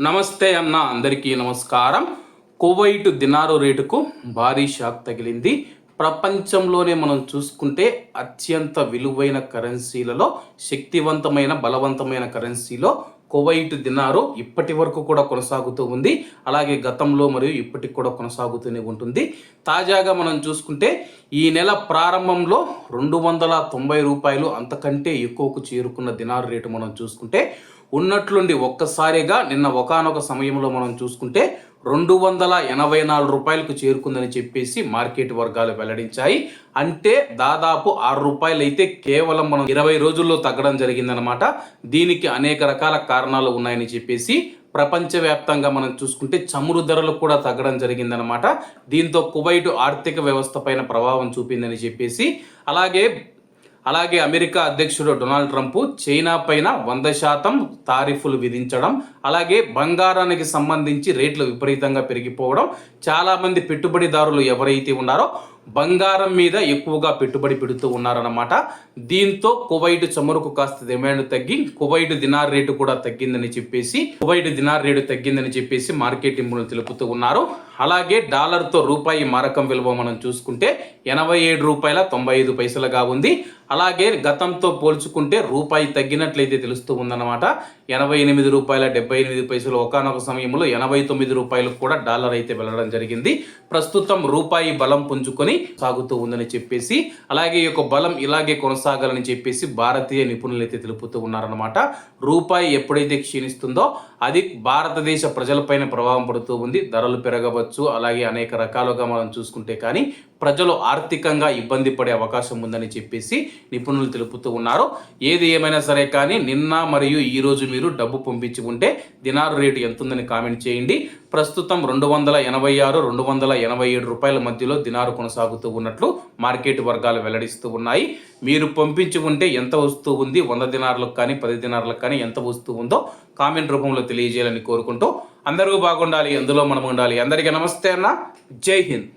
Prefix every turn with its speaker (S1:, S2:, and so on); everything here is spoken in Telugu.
S1: నమస్తే అన్న అందరికీ నమస్కారం. కువైట్ దినారు రేటుకు భారీ షాక్ తగిలింది. ప్రపంచంలోనే మనం చూసుకుంటే అత్యంత విలువైన కరెన్సీలలో శక్తివంతమైన బలవంతమైన కరెన్సీలో కువైట్ దినారు ఇప్పటి వరకు కూడా కొనసాగుతూ ఉంది. అలాగే గతంలో మరియు ఇప్పటికి కూడా కొనసాగుతూనే ఉంటుంది. తాజాగా మనం చూసుకుంటే ఈ నెల ప్రారంభంలో రెండు వందల తొంభై రూపాయలు అంతకంటే ఎక్కువకు చేరుకున్న దినారు రేటు మనం చూసుకుంటే ఉన్నట్లుండి ఒక్కసారిగా నిన్న ఒకానొక సమయంలో మనం చూసుకుంటే రెండు వందల ఎనభై నాలుగు రూపాయలకు చేరుకుందని చెప్పేసి మార్కెట్ వర్గాలు వెల్లడించాయి. అంటే దాదాపు ఆరు రూపాయలు అయితే కేవలం మనం ఇరవై రోజుల్లో తగ్గడం జరిగిందనమాట దీనికి అనేక రకాల కారణాలు ఉన్నాయని చెప్పేసి ప్రపంచవ్యాప్తంగా మనం చూసుకుంటే చమురు ధరలు కూడా తగ్గడం జరిగిందనమాట దీంతో కువైట్ ఆర్థిక వ్యవస్థ పైన ప్రభావం చూపిందని చెప్పేసి అలాగే అలాగే అమెరికా అధ్యక్షుడు డొనాల్డ్ ట్రంప్ చైనా పైన వంద శాతం తారీఫులు విధించడం అలాగే బంగారానికి సంబంధించి రేట్లు విపరీతంగా పెరిగిపోవడం చాలామంది పెట్టుబడిదారులు ఎవరైతే ఉన్నారో బంగారం మీద ఎక్కువగా పెట్టుబడి పెడుతూ ఉన్నారన్నమాట. దీంతో కువైట్ చమురుకు కాస్త డిమాండ్ తగ్గి కువైట్ దినార్ రేటు కూడా తగ్గిందని చెప్పేసి కువైట్ దినార్ రేటు తగ్గిందని చెప్పేసి మార్కెట్ నిపుణులు తెలుపుతూ ఉన్నారు. అలాగే డాలర్తో రూపాయి మారకం విలువ మనం చూసుకుంటే ఎనభై ఏడు రూపాయల తొంభై ఐదు పైసలుగా ఉంది. అలాగే గతంతో పోల్చుకుంటే రూపాయి తగ్గినట్లయితే తెలుస్తూ ఉందన్నమాట. ఎనభై ఎనిమిది రూపాయల డెబ్బై ఎనిమిది పైసలు ఒకనొక సమయంలో ఎనభై తొమ్మిది రూపాయలకు కూడా డాలర్ అయితే వెళ్ళడం జరిగింది. ప్రస్తుతం రూపాయి బలం పుంజుకొని సాగుతూ ఉందని చెప్పేసి అలాగే ఈ యొక్క బలం ఇలాగే కొనసాగాలని చెప్పేసి భారతీయ నిపుణులు అయితే తెలుపుతూ ఉన్నారన్నమాట. రూపాయి ఎప్పుడైతే క్షీణిస్తుందో అది భారతదేశ ప్రజలపైన ప్రభావం పడుతూ ఉంది. ధరలు పెరగవచ్చు అలాగే అనేక రకాలుగా మనం చూసుకుంటే కానీ ప్రజలు ఆర్థికంగా ఇబ్బంది పడే అవకాశం ఉందని చెప్పేసి నిపుణులు తెలుపుతూ ఉన్నారు. ఏది ఏమైనా సరే కానీ నిన్న మరియు ఈరోజు మీరు డబ్బు పంపించి ఉంటే దినారు రేటు ఎంత ఉందని కామెంట్ చేయండి. ప్రస్తుతం రెండు వందల ఎనభై ఆరు రెండు వందల ఎనభై ఏడు రూపాయల మధ్యలో దినారు కొనసాగుతూ ఉన్నట్లు మార్కెట్ వర్గాలు వెల్లడిస్తూ ఉన్నాయి. మీరు పంపించి ఉంటే ఎంత వస్తూ ఉంది? వంద దినారులకు కానీ పది దినారులకు కానీ ఎంత వస్తూ ఉందో కామెంట్ రూపంలో తెలియజేయాలని కోరుకుంటూ అందరూ బాగుండాలి అందులో మనం ఉండాలి అందరికీ నమస్తే అన్న. జై హింద్.